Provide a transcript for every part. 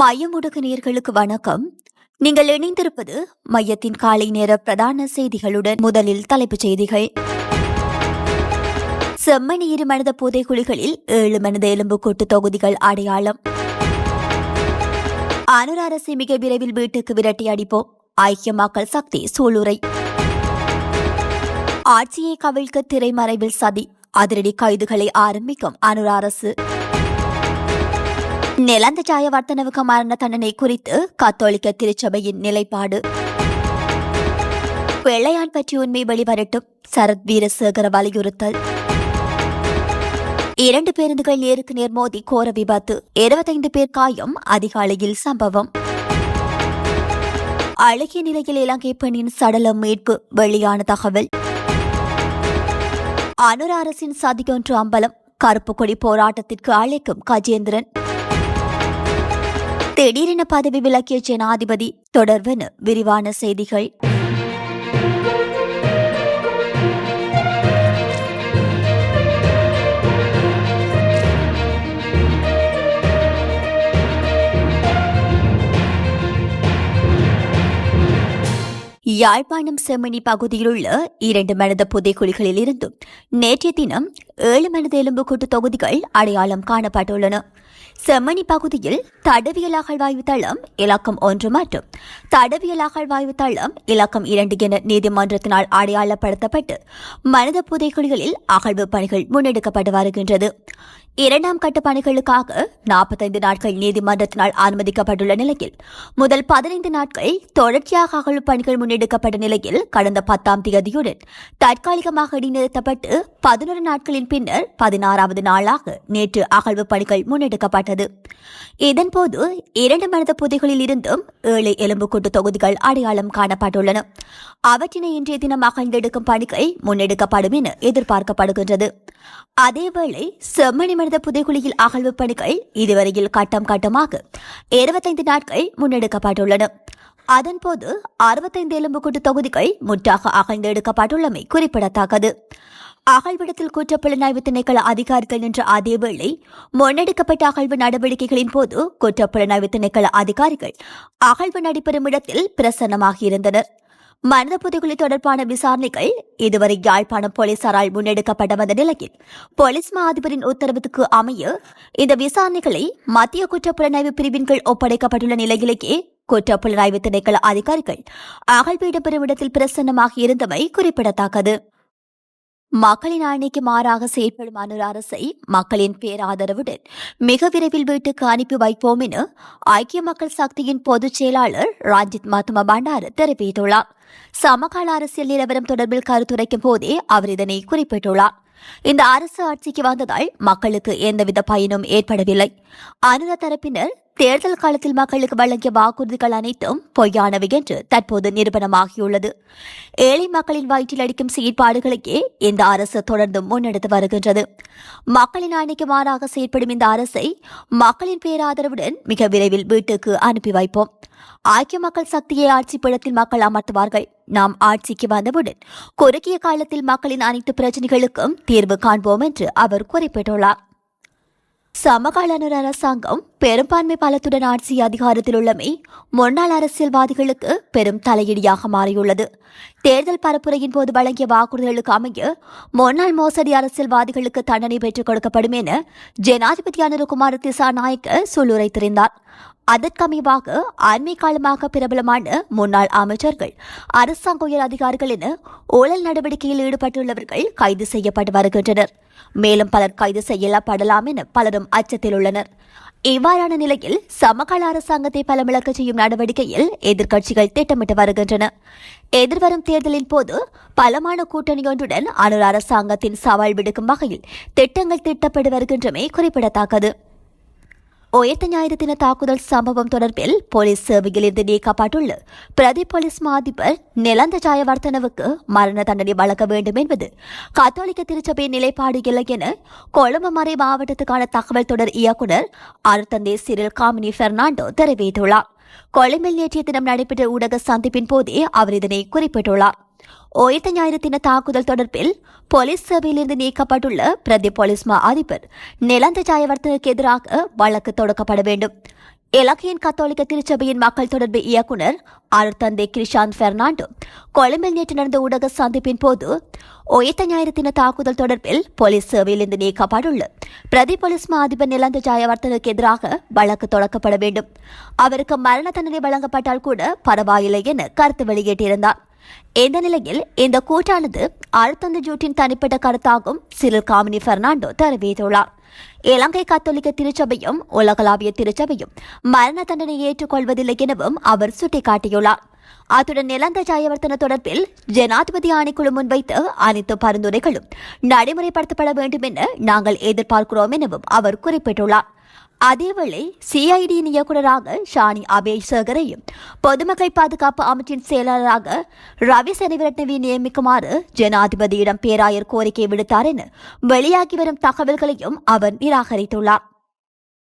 மையமுடுக்கு நேர்களுக்கு வணக்கம். நீங்கள் இணைந்திருப்பது மையத்தின் காலை நேர பிரதான செய்திகளுடன் முதலில் தலைப்புச் செய்திகள். செம்மணி இரு மனித புதைக்குழிகளில் ஏழு மனித எலும்புக்கூட்டு தொகுதிகள் அடையாளம். அனுர் அரசை மிக விரைவில் வீட்டுக்கு விரட்டி அடிப்போம். ஐக்கிய மக்கள் சக்தி சூளுரை. ஆட்சியை கவிழ்க்க திரைமறைவில் சதி. அதிரடி கைதுகளை ஆரம்பிக்கும் அனுர் அரசு நிலந்த ஜாயவர்த்தனவுக்கு மரண தண்டனை குறித்து கத்தோலிக்க திருச்சபையின் நிலைப்பாடு. வெள்ளையான் பற்றி உண்மை வெளிவரட்டும். சரத் வீரசேகர வலியுறுத்தல். இரண்டு பேருந்துகள் நேருக்கு நேர் மோதி கோர விபத்து. இருபத்தைந்து பேர் காயம் அதிகாலையில் சம்பவம். அழகிய நிலையில் இலங்கை பெண்ணின் சடலம் மீட்பு வெளியான தகவல். அனுர அரசின் சதியொன்று அம்பலம் கருப்பு கொடி போராட்டத்திற்கு அழைக்கும் கஜேந்திரன். திடீரென பதவி விலக்கிய ஜனாதிபதி தொடர்வன விரிவான செய்திகள். யாழ்ப்பாணம் செம்மணி பகுதியிலுள்ள இரண்டு மனித புதைக்குழிகளில் இருந்தும் நேற்றைய தினம் ஏழு மனித எலும்புக்கூட்டு தொகுதிகள் அடையாளம் காணப்பட்டுள்ளன. செம்மணி பகுதியில் தடவியல் அகழ்வாய்வு தளம் இலக்கம் ஒன்று மற்றும் தடவியல் அகழ்வாய்வு தளம் இலக்கம் இரண்டு என நீதிமன்றத்தினால் அடையாளப்படுத்தப்பட்டு மனித புதைக்குழிகளில் அகழ்வு பணிகள் முன்னெடுக்கப்பட்டு வருகின்றது. இரண்டாம் கட்ட பணிகளுக்காக நாற்பத்தைந்து நாட்கள் நீதிமன்றத்தினால் அனுமதிக்கப்பட்டுள்ள நிலையில் முதல் பதினைந்து நாட்கள் தொடர்ச்சியாக அகழ்வு பணிகள் முன்னெடுக்கப்பட்ட நிலையில் கடந்த பத்தாம் தேதியுடன் தற்காலிகமாக இடைநிறுத்தப்பட்டு பதினொரு நாட்களின் பின்னர் பதினாறாவது நாளாக நேற்று அகழ்வு பணிகள் முன்னெடுக்கப்பட்டது இதன்போது இரண்டு மனித புதைகளில் இருந்தும் ஏழு எலும்புக்கூட்டு தொகுதிகள் அடையாளம் காணப்பட்டுள்ளன. அவற்றினை இன்றைய தினம் அகழ்ந்தெடுக்கும் பணிகள் முன்னெடுக்கப்படும் என எதிர்பார்க்கப்படுகின்றது. அதேவேளை செம்மணி மனித புதைகுழியில் அகழ்வு பணிகள் இதுவரையில் கட்டம் கட்டமாக இருபத்தைந்து நாட்கள் முன்னெடுக்கப்பட்டுள்ளன. அதன்போது அறுபத்தைந்து எலும்புக்கூட்டு தொகுதிகள் முற்றாக அகழ்ந்தெடுக்கப்பட்டுள்ளமை குறிப்பிடத்தக்கது. அகழ்விடத்தில் குற்றப்புலனாய்வு திணைக்கள அதிகாரிகள் நின்ற அதேவேளை முன்னெடுக்கப்பட்ட அகழ்வு நடவடிக்கைகளின் போது குற்றப்புலனாய்வு திணைக்கள அதிகாரிகள் அகழ்வு நடைபெறும் இடத்தில் பிரசன்னமாகியிருந்தனர் மனித புதைகுழி தொடர்பான விசாரணைகள் இதுவரை யாழ்ப்பாணம் போலீசாரால் முன்னெடுக்கப்பட வந்த நிலையில் போலீஸ் மா அதிபரின் உத்தரவுக்கு அமைய இந்த விசாரணைகளை மத்திய குற்றப்புலனாய்வு பிரிவின் கீழ் ஒப்படைக்கப்பட்டுள்ள நிலையிலேயே குற்றப்புலனாய்வு திணைக்கள அதிகாரிகள் அகழ்வு இடம்பெறும் இடத்தில் பிரசன்னமாக இருந்தமை குறிப்பிடத்தக்கது. மக்களின் ஆணைக்கு மாறாக செயற்படும் அனுர் அரசை மக்களின் பேராதரவுடன் மிக விரைவில் வீட்டுக்கு அனுப்பி வைப்போம் என ஐக்கிய மக்கள் சக்தியின் பொதுச் செயலாளர் ரஞ்சித் மத்தும பண்டார தெரிவித்துள்ளார். சமகால அரசியல் நிலவரம் தொடர்பில் கருத்துரைக்கும் போதே அவர் இதனை குறிப்பிட்டுள்ளார். இந்த அரசு ஆட்சிக்கு வந்ததால் மக்களுக்கு எந்தவித பயனும் ஏற்படவில்லை. அனுர தரப்பினர் தேர்தல் காலத்தில் மக்களுக்கு வழங்கிய வாக்குறுதிகள் அனைத்தும் பொய்யானவை என்று தற்போது நிரூபணமாகியுள்ளது. ஏழை மக்களின் வயிற்றில் அடிக்கும் செயற்பாடுகளையே இந்த அரசு தொடர்ந்து முன்னெடுத்து வருகின்றது. மக்களின் ஆணைக்கு மாறாக செயற்படும் இந்த அரசை மக்களின் பேராதரவுடன் மிக விரைவில் வீட்டுக்கு அனுப்பி வைப்போம். ஐக்கிய மக்கள் சக்தியை ஆட்சி பீடத்தில் மக்கள் அமர்த்துவார்கள். நாம் ஆட்சிக்கு வந்தவுடன் குறுகிய காலத்தில் மக்களின் அனைத்து பிரச்சனைகளுக்கும் தீர்வு காண்போம் என்று அவர் குறிப்பிட்டுள்ளார். சமகாலனர் அரசாங்கம் பெரும்பான்மை பலத்துடன் ஆட்சி அதிகாரத்தில் உள்ளமை முன்னாள் அரசியல்வாதிகளுக்கு பெரும் தலையீடியாக மாறியுள்ளது. தேர்தல் பரப்புரையின் போது வழங்கிய வாக்குறுதிகளுக்கு அமைய முன்னாள் மோசடி அரசியல்வாதிகளுக்கு தண்டனை பெற்றுக் கொடுக்கப்படும் என ஜனாதிபதி அனுரகுமார திசாநாயக்க சொல்லுரைத்திருந்தார் அதற்கமைவாக அண்மை காலமாக பிரபலமான முன்னாள் அமைச்சர்கள் அரசாங்க உயர் அதிகாரிகள் என ஊழல் நடவடிக்கையில் ஈடுபட்டுள்ளவர்கள் கைது செய்யப்பட்டு வருகின்றனர். மேலும் பலர் கைது செய்யப்படலாம் என பலரும் அச்சத்தில் உள்ளனர். இவ்வாறான நிலையில் சமகால அரசாங்கத்தை பலமிழக்க செய்யும் நடவடிக்கையில் எதிர்க்கட்சிகள் திட்டமிட்டு வருகின்றன. எதிர்வரும் தேர்தலின் போது பலமான கூட்டணியொன்றுடன் அணு அரசாங்கத்தின் சவால் விடுக்கும் வகையில் திட்டங்கள் திட்டப்பட்டு வருகின்றமை குறிப்பிடத்தக்கது. உயர்த்த ஞாயிறு தின தாக்குதல் சம்பவம் தொடர்பில் போலீஸ் சேவையில் இருந்து நீக்கப்பட்டுள்ள பிரதி போலீஸ் மாதிபர் நிலந்த ஜாயவர்த்தனவுக்கு மரண தண்டனை வழங்க வேண்டும் என்பது கத்தோலிக்க திருச்சபையின் நிலைப்பாடு இல்லை என கொழும்பு மறை மாவட்டத்துக்கான தகவல் தொடர் இயக்குநர் அருத்தந்தே சிறில் காமினி பெர்னாண்டோ தெரிவித்துள்ளார் கொழும்பில் நேற்றைய தினம் நடைபெற்ற ஊடக சந்திப்பின் போதே அவர் இதனை குறிப்பிட்டுள்ளார் உயிர்த்த ஞாயிறு தின தாக்குதல் தொடர்பில் போலீஸ் சேவையிலிருந்து நீக்கப்பட்டுள்ள பிரதி போலீஸ் மா அதிபர் நிலந்த ஜாயவர்த்தனுக்கு எதிராக வழக்கு தொடுக்கப்பட வேண்டும். இலங்கையின் கத்தோலிக்க திருச்சபையின் மக்கள் தொடர்பு இயக்குனர் அருட்தந்தை கிரிஷாந்த் பெர்னாண்டோ கொழும்பில் நேற்று நடந்த ஊடக சந்திப்பின் போது உயிர்த்த ஞாயிறு தின தாக்குதல் தொடர்பில் போலீஸ் சேவையிலிருந்து நீக்கப்பட்டுள்ள பிரதி போலீஸ் மா அதிபர் நிலந்த ஜாயவர்த்தனுக்கு எதிராக வழக்கு தொடக்கப்பட வேண்டும். அவருக்கு மரண தண்டனை வழங்கப்பட்டால் கூட பரவாயில்லை என கருத்து வெளியிட்டிருந்தார். இந்த நிலையில் இந்த கூட்டானது அழுத்தந்த ஜூட்டின் தனிப்பட்ட கருத்தாகும்? சிறில் காமினி பெர்னாண்டோ தெரிவித்துள்ளார். இலங்கை கத்தோலிக்க திருச்சபையும் உலகளாவிய திருச்சபையும் மரண தண்டனை ஏற்றுக்கொள்வதில்லை எனவும் அவர் சுட்டிக்காட்டியுள்ளார். அத்துடன் நிலந்த ஜாயவர்த்தன தொடர்பில் ஜனாதிபதி ஆணைக்குழு முன்வைத்து அனைத்து பரிந்துரைகளும் நடைமுறைப்படுத்தப்பட வேண்டும் என நாங்கள் எதிர்பார்க்கிறோம் எனவும் அவர் குறிப்பிட்டுள்ளார். அதேவேளை சிஐடியின் இயக்குநராக ஷானி அபேசகரையும் பொதுமக்கள் பாதுகாப்பு அமைச்சின் செயலாளராக ரவி சனிவரட்னவி நியமிக்குமாறு ஜனாதிபதியிடம் பேராயர் கோரிக்கை விடுத்தார் என வெளியாகி வரும் தகவல்களையும் அவர் நிராகரித்துள்ளார்.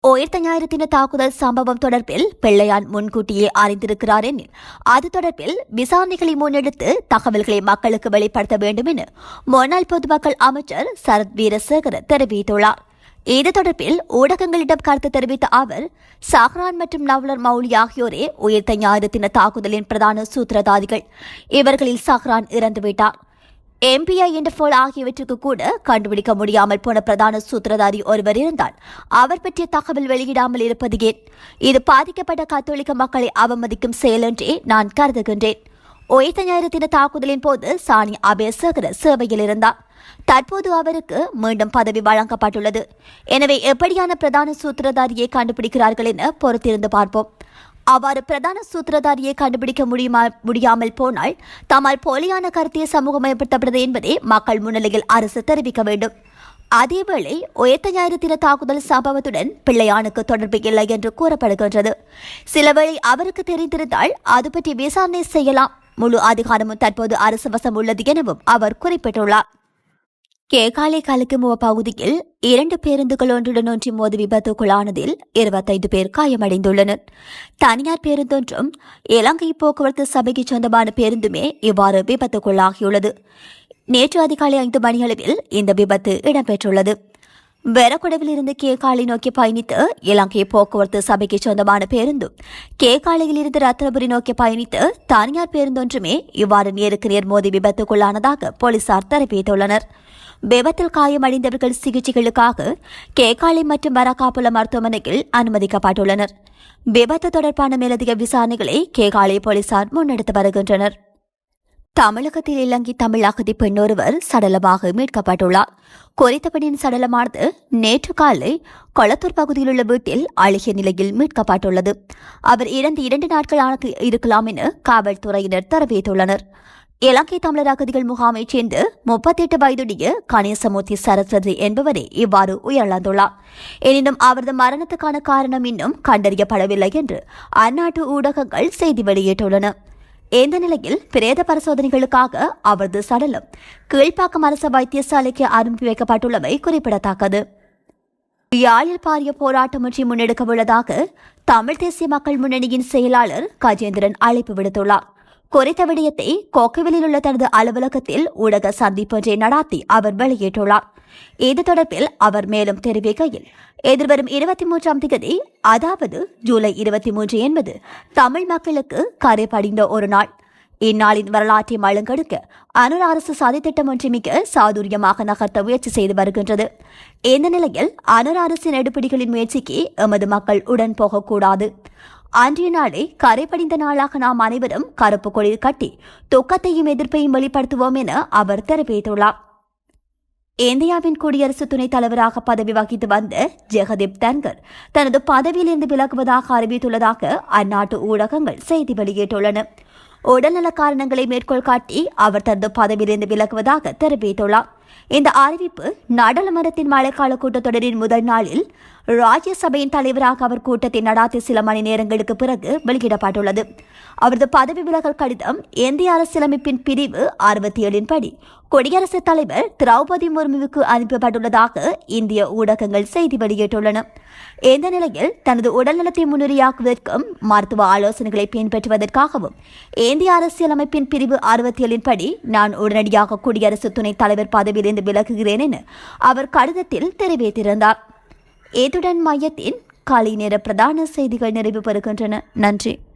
உயிர்த்த ஞாயிறு தாக்குதல் சம்பவம் தொடர்பில் பிள்ளையான் முன்கூட்டியே அறிந்திருக்கிறார் எனில் அது தொடர்பில் விசாரணைகளை முன்னெடுத்து தகவல்களை மக்களுக்கு வெளிப்படுத்த வேண்டும் என முன்னாள் பொதுமக்கள் அமைச்சர் சரத் வீரசேகர தெரிவித்துள்ளார். இது தொடர்பில் ஊடகங்களிடம் கருத்து தெரிவித்த அவர் சஹ்ரான் மற்றும் நவ்லர் மௌலி ஆகியோரே உயிர்த்த ஞாயிறு தின தாக்குதலின் பிரதான சூத்திரதாரிகள். இவர்களில் சஹ்ரான் இறந்துவிட்டார் எம்பிஐ இன்டர்போல் ஆகியவற்றுக்கு கூட கண்டுபிடிக்க முடியாமல் போன பிரதான சூத்திரதாரி ஒருவர் இருந்தால் அவர் பற்றிய தகவல் வெளியிடாமல் இருப்பது ஏன்? இது பாதிக்கப்பட்ட கத்தோலிக்க மக்களை அவமதிக்கும் செயல் என்றே நான் கருதுகின்றேன். உயிர்த்த ஞாயிறு தின தாக்குதலின் போது சாணி அபேசகர சேவையில் இருந்தார். தற்போது அவருக்கு மீண்டும் பதவி வழங்கப்பட்டுள்ளது. எனவே எப்படியான பிரதான சூத்திரதாரியை கண்டுபிடிக்கிறார்கள் என பொறுத்திருந்து பார்ப்போம். அவ்வாறு பிரதான சூத்திரதாரியை கண்டுபிடிக்க முடியுமா முடியாமல் போனால் தம்மால் போலியான கருத்திய சமூகமயப்படுத்தப்பட்டது என்பதை மக்கள் முன்னிலையில் அரசு தெரிவிக்க வேண்டும். அதேவேளை உயர்த்த ஞாயிறு தின தாக்குதல் சம்பவத்துடன் பிள்ளையானுக்கு தொடர்பு இல்லை என்று கூறப்படுகின்றது. சிலவேளை அவருக்கு தெரிந்திருந்தால் அது பற்றி விசாரணை செய்யலாம். முழு அதிகாரமும் தற்போது அரசு வசம் உள்ளது எனவும் அவர் குறிப்பிட்டுள்ளார். கேகாலை கலக்குமுவ பகுதியில் இரண்டு பேருந்துகள் ஒன்றுடன் ஒன்றி மோதி விபத்துக்குள்ளானதில் இருபத்தைந்து பேர் காயமடைந்துள்ளனர். தனியார் பேருந்தொன்றும் இலங்கை போக்குவரத்து சபைக்கு சொந்தமான பேருந்துமே இவ்வாறு விபத்துக்குள்ளாகியுள்ளது. நேற்று அதிகாலை ஐந்து மணியளவில் இந்த விபத்து இடம்பெற்றுள்ளது. வெரக்குடவில் இருந்து கேகாலை நோக்கி பயணித்து இலங்கை போக்குவரத்து சபைக்கு சொந்தமான பேருந்தும் கேகாலையில் இருந்து ரத்னபுரி நோக்கி பயணித்து தனியார் பேருந்தொன்றுமே இவ்வாறு நேருக்கு நேர் மோதி விபத்துக்குள்ளானதாக போலீசார் தெரிவித்துள்ளனர். விபத்தில் காயமடைந்தவர்கள் சிகிச்சைகளுக்காக கேகாலை மற்றும் வரக்காப்புல மருத்துவமனையில் அனுமதிக்கப்பட்டுள்ளனர். விபத்து தொடர்பான மேலதிக விசாரணைகளை கேகாலை போலீசார் முன்னெடுத்து வருகின்றனர். தமிழகத்தில் இலங்கை தமிழ் அகதி பெண்ணொருவர் சடலமாக மீட்கப்பட்டுள்ளார். குறித்த பெண்ணின் சடலமானது நேற்று காலை கொளத்தூர் பகுதியில் உள்ள வீட்டில் அழுகிய நிலையில் மீட்கப்பட்டுள்ளது. அவர் இறந்து இரண்டு நாட்கள் இருக்கலாம் என காவல்துறையினர் தெரிவித்துள்ளனர். இலங்கை தமிழர் அகதிகள் முகாமைச் சேர்ந்து முப்பத்தி எட்டு வயதுடைய கணேசமூர்த்தி சரஸ்வதி என்பவரே இவ்வாறு உயிரிழந்துள்ளார். எனினும் அவரது மரணத்துக்கான காரணம் இன்னும் கண்டறியப்படவில்லை என்று அந்நாட்டு ஊடகங்கள் செய்தி வெளியிட்டுள்ளன. இந்த நிலையில் பிரேத பரிசோதனைகளுக்காக அவரது சடலம் கீழ்ப்பாக்கம் அரசு வைத்தியசாலைக்கு அனுப்பி வைக்கப்பட்டுள்ளமை குறிப்பிடத்தக்கது. யாழில் பாரிய போராட்டம் ஒன்றை முன்னெடுக்க உள்ளதாக தமிழ் தேசிய மக்கள் முன்னணியின் செயலாளர் கஜேந்திரன் அழைப்பு விடுத்துள்ளார். குறித்த விடயத்தை கொக்கவிலில் உள்ள தனது அலுவலகத்தில் ஊடக சந்திப்பொன்றை நடாத்தி அவர் வெளியிட்டுள்ளார். இது தொடர்பில் அவர் மேலும் தெரிவிக்கையில் எதிர்வரும் இருபத்தி மூன்றாம் தேதி அதாவது ஜூலை இருபத்தி மூன்று என்பது தமிழ் மக்களுக்கு கரை படிந்த ஒரு நாள். இந்நாளின் வரலாற்றை மழுங்கெடுக்க அனுர் அரசு சதித்திட்டம் ஒன்றை மிக சாதுரியமாக நகர்த்த முயற்சி செய்து வருகின்றது. இந்த நிலையில் அனுர் அரசின் எடுப்பிடிகளின் முயற்சிக்கு எமது மக்கள் உடன் போகக்கூடாது. அன்றைய நாளை கரைபடிந்த நாளாக நாம் அனைவரும் கருப்பு கொடியில் கட்டி துக்கத்தையும் எதிர்ப்பையும் வெளிப்படுத்துவோம் என அவர் தெரிவித்துள்ளார். இந்தியாவின் குடியரசு துணைத் தலைவராக பதவி வகித்து வந்த ஜெகதீப் தன்கர் தனது பதவியிலிருந்து விலகுவதாக அறிவித்துள்ளதாக அந்நாட்டு ஊடகங்கள் செய்தி வெளியிட்டுள்ளன. உடல்நல காரணங்களை மேற்கோள் காட்டி அவர் தனது பதவியிலிருந்து விலகுவதாக தெரிவித்துள்ளார். இந்த அறிவிப்பு நாடாளுமன்றத்தின் மழைக்கால கூட்டத்தொடரின் முதல் நாளில் ராஜ்யசபையின் தலைவராக அவர் கூட்டத்தை நடாத்திய சில மணி நேரங்களுக்கு பிறகு வெளியிடப்பட்டுள்ளது. அவரது பதவி விலகல் கடிதம் இந்திய அரசியலமைப்பின் பிரிவு அறுபத்தி ஏழின் படி குடியரசுத் தலைவர் திரௌபதி முர்முவுக்கு அனுப்பப்பட்டுள்ளதாக இந்திய ஊடகங்கள் செய்தி வெளியிட்டுள்ளன. இந்த நிலையில் தனது உடல்நலத்தை முன்னுரையாக்குவதற்கும் மருத்துவ ஆலோசனைகளை பின்பற்றுவதற்காகவும் இந்திய அரசியலமைப்பின் பிரிவு அறுபத்தி ஏழின் படி நான் உடனடியாக குடியரசு துணைத் தலைவர் பதவியிலிருந்து விலகுகிறேன் என அவர் கடிதத்தில் தெரிவித்திருந்தார். ஏதுடன் மையத்தின் காலை நேர பிரதான செய்திகள் நிறைவு பெறுகின்றன. நன்றி.